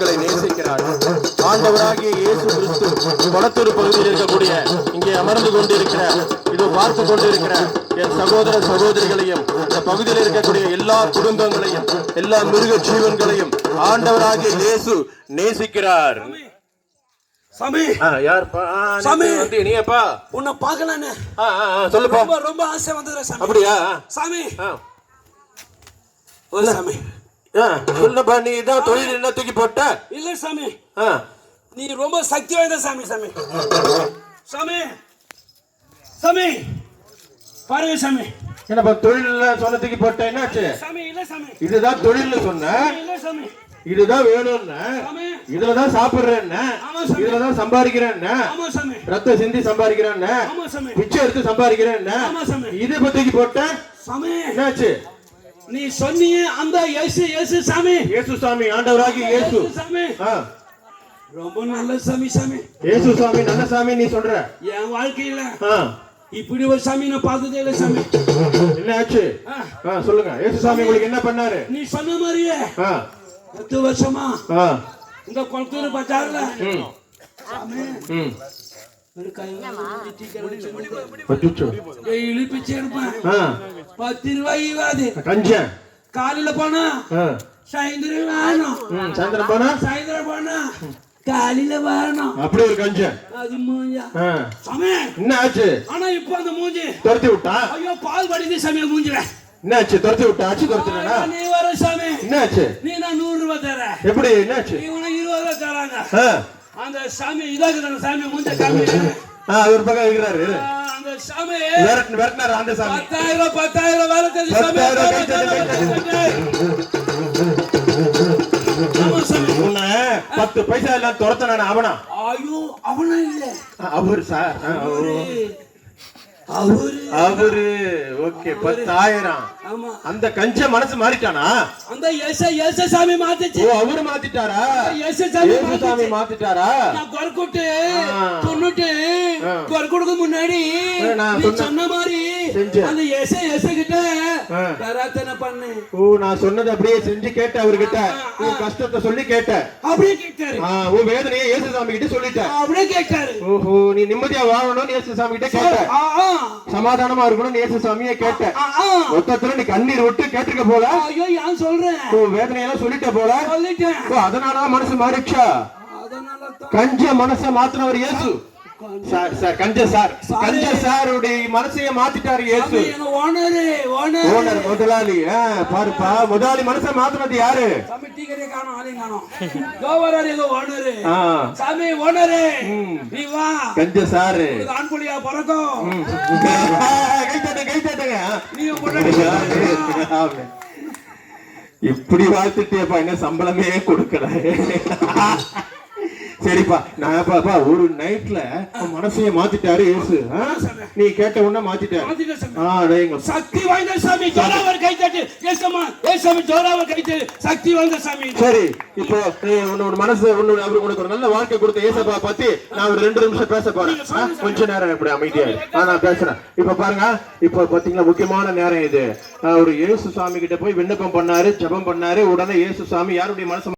குடும்பங்களை நேசிக்கிறார். ஆண்டவராகிய இயேசு கிறிஸ்து கொளத்தூர் பகுதியில் இருக்கக்கூடிய இங்கே அமர்ந்து கொண்டிருக்கிற இது பார்த்து கொண்டிருக்கிற என் சகோதர சகோதரிகளையும் இந்த பகுதியில் இருக்கக்கூடிய எல்லா குடும்பங்களையும் எல்லா மிருக ஜீவன்களையும் ஆண்டவராகிய இயேசு நேசிக்கிறார். சாமி. யார்ப்பா? சாமி. வந்து நீப்பா உன்னை பார்க்கலான்னு. சொல்லுப்பா. ரொம்ப ஆசை வந்ததுல சாமி. அப்படியா? சாமி. சாமி. சொல்லுப்பா நீ தான் தொழில் என்ன தூக்கி போட்ட? இல்ல சாமி. ஆ, நீ ரொம்ப சக்தி வாய்ந்த சாமி சாமி. சாமி. சாமி. பாருங்க சாமி. என்னப்பா தொழில் சொன்ன தூக்கி போட்ட என்னாச்சு? சாமி இல்ல சாமி. இதுதான் தொழில்னு சொன்ன. இல்ல சாமி. இதுதான் வேணும்னு. சாமி. இதுலதான் சாப்பிடுறேன்னு. ஆமா சாமி. இதுலதான் சம்பாதிக்கிறேன்னு. ஆமா சாமி. ரத்த சிந்தி சம்பாதிக்கிறேன்னு. ஆமா சாமி. பிச்சை எடுத்து சம்பாதிக்கிறேன்னு. ஆமா சாமி. இது இப்ப தூக்கி போட்ட? சாமி. என்னாச்சு? நீ சொன்னீங்க அந்த இயேசு இயேசு சாமி. இயேசு சாமி ஆண்டவராகி இயேசு சாமி. ரொம்ப நல்ல சாமி சாமி. இயேசு சாமி நல்ல சாமி நீ சொல்ற. என் வாழ்க்கையில இப்படி ஒரு சாமி நான் பார்த்ததே இல்லை சாமி. என்ன ஆச்சு? சொல்லுங்க. இயேசு சாமி உங்களுக்கு என்ன பண்ணாரு? நீ சொன்ன மாதிரியே பத்து வருஷமா இந்த குளத்தூர் பஜார்ல சாமி பத்து ரூபாய் கஞ்சன் காலையில போனா சாயந்தரம் வேணும் சாயந்தரம் போனா சாயந்தரம் போனா காலையில வரணும் அப்படி ஒரு கஞ்சன் அது மூஞ்சா ஆ, சாமி என்ன ஆச்சு ஆனா இப்போ அந்த மூஞ்சி துரத்தி விட்டா ஐயோ பால் வடிது சாமி மூஞ்சில என்ன ஆச்சு துரத்தி விட்டா ஆச்சு துரத்துனா நீ வர சாமி என்ன ஆச்சு நீ நான் நூறு ரூபாய் தர எப்படி என்னாச்சு நீ உனக்கு இருபது ரூபாய் தராங்க அந்த சாமி இதாக்குது சாமி மூஞ்ச காமி ஆ, ஒரு பக்கம் இருக்கிறாரு. அந்த சாமி. விரட்டினாரு அந்த சாமி. பத்தாயிரம் பத்தாயிரம் வேலை தெரிஞ்சு சாமி. உன்னை பத்து பைசா எல்லாம் துரத்த நான் அவனா? ஐயோ அவனும் இல்ல. அவரு சார். அவரு. ஓகே பத்தாயிரம் ஆமா அந்த கஞ்ச மனசு மாறிட்டானா அந்த எச எச சாமி மாத்துச்சு ஓ அவரு மாத்திட்டாரா சாமி ஏசு சாமி மாத்துச்சு மாத்திட்டாரா நான் கொரக்குட்டு. தொண்ணுட்டு. கொரக்குடுக்கு முன்னாடி நான் சொன்ன- மாதிரி. அந்த எச எச கிட்ட ஆ. பிரார்த்தனை பண்ணு. ஓ நான் சொன்னதை அப்படியே செஞ்சு கேட்ட அவர்கிட்ட. உன் கஷ்டத்தை சொல்லி கேட்ட அப்படியே கேட்டாரு. உன் வேதனையை இயேசு சாமி கிட்ட சொல்லிட்ட அப்படியே கேட்டாரு. ஓஹோ நீ நிம்மதியா வாழணும்னு இயேசு சாமி கிட்ட கேட்ட சமாதானமா இருக்கணும்னு இயேசு சாமியை கேட்ட. மொத்தத்துல நீ கண்ணீர் விட்டு கேட்டிருக்க போல. ஐயோ ஏன் சொல்றேன்? உன் வேதனையெல்லாம் சொல்லிட்ட போல. சொல்லிட்டேன். ஓ அதனாலதான் மனசு மாறிச்சா அதனால கஞ்ச மனச மாத்தினவர் இயேசு. சார் சார் கஞ்ச சார் கஞ்ச சாருடைய மனசைய மாத்திட்டாரு இயேசு. Owner owner. முதலாளி பாருப்பா முதலாளி மனசை மாத்தினது யாரு? சாமி டீ கடையை காணோம் ஆளையும் காணோம். ஓனரு. சாமி ஓனரு. நீ வா. கஞ்ச சாரு. ஆண் புள்ளியா பிறக்கும். கை தட்டு கை தட்டுங்க நீ. இப்படி வாழ்த்துட்டேப்பா என்ன சம்பளமே கொடுக்கல. சரிப்பா நான் பாப்பா ஒரு நைட்ல மனசைய மாத்திட்டாரு ஆ? நீ கேட்ட உடனே மாத்திட்டாரு. சக்தி வாய்ந்த சாமி ஜோராவர் கை தட்டு. ஏசாமி ஜோராவர் கை தட்டு. சக்தி வாய்ந்த சாமி. சரி இப்போ உன்னோட மனசு உன்னோட அவருக்கு உனக்கு ஒரு நல்ல வாழ்க்கை கொடுத்த ஏசப்பா பத்தி நான் ஒரு ரெண்டு நிமிஷம் பேச போறேன். கொஞ்ச நேரம் இப்படி அமைதியா நான் பேசுறேன். இப்ப பாருங்க இப்போ பாத்தீங்களா முக்கியமான நேரம் இது. ஒரு இயேசு சாமி கிட்ட போய் விண்ணப்பம் பண்ணாரு ஜெபம் பண்ணாரு. உடனே இயேசு சாமி யாருடைய மனசு